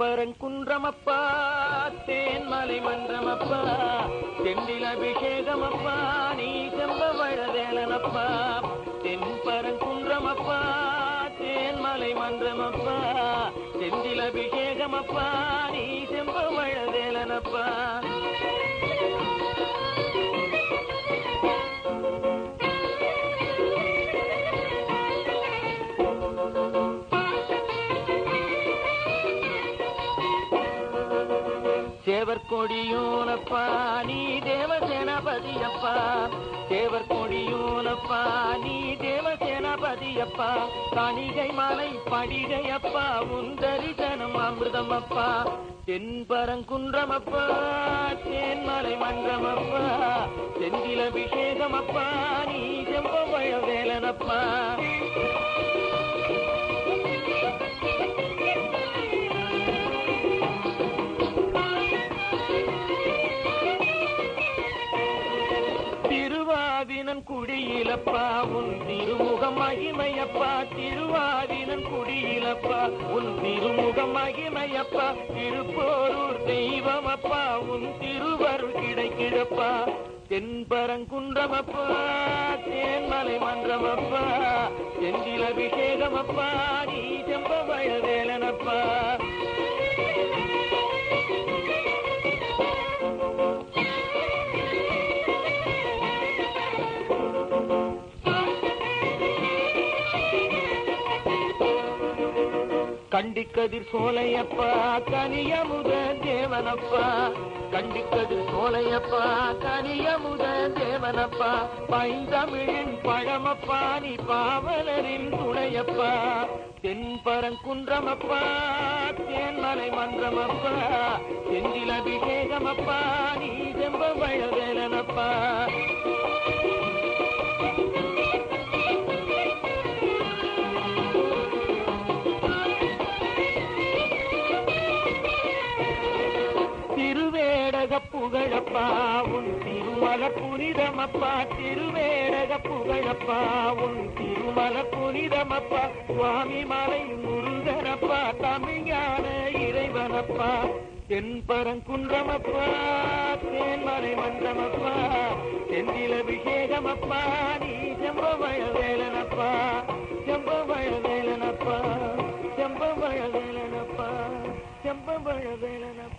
பரங்குன்றமப்பா தேன்மலை மன்றமப்பா தெண்டில் அபிஷேகமப்பா நீ செம்ப செம்பவழவேலனப்பா தென்பரங்குன்றமப்பா தேன்மலை மன்றமப்பா தெண்டில் அபிஷேகமப்பா நீ செம்ப செம்பவழவேலனப்பா சேவர் கொடியோனப்பா நீ தேவசேனாபதியப்பா. சேவர் கொடியோனப்பா நீ தேவசேனாபதியப்பா. கணிகை மலை படிகையப்பா உன் தரிசனம் அமிர்தமப்பா. தென்பரங்குன்றமப்பா தேன்மலை மன்றமப்பா. செந்தில் அபிஷேகமப்பா நீ செம்பவழ வேலனப்பா. குடியிலப்பா உன் திருமுக மகிமையப்பா. திருவாதினன் குடியிலப்பா உன் திருமுக மகிமையப்பா. திருப்போரூர் தெய்வமப்பா உன் திருவருள் கிடைக்கிடப்பா. தென்பரங்குன்றமப்பா தேன்மலை மன்றமப்பா. செந்தில் அபிஷேகமப்பா நீ செம்ப வேலனப்பா கண்டிக்கதிர் சோலையப்பா கனியமுத தேவனப்பா. கண்டிக்கதிர் சோலையப்பா கனியமுத தேவனப்பா. பைந்தமிழின் பழமப்பா நீ பாவலரின் துணையப்பா. தென்பரங்குன்றமப்பா தேன்மலை மன்றமப்பா. செந்தில் அபிஷேகமப்பா நீ செம்ப வழவேலனப்பா திருவேடக புகழப்பா உன் திருமல புனிதமப்பா திருவேடக புகழப்பா உன் திருமல புனிதமப்பா சுவாமி மலை முருகனப்பா தமிழான இறைவனப்பா தென்பரங்குன்றமப்பா தேன்மலை மன்றமப்பா செந்தில் அபிஷேகமப்பா நீ செம்பவழ வேலனப்பா செம்பவழ வேலனப்பா செம்பவழ வேலனப்பா செம்பவழ வேலனப்பா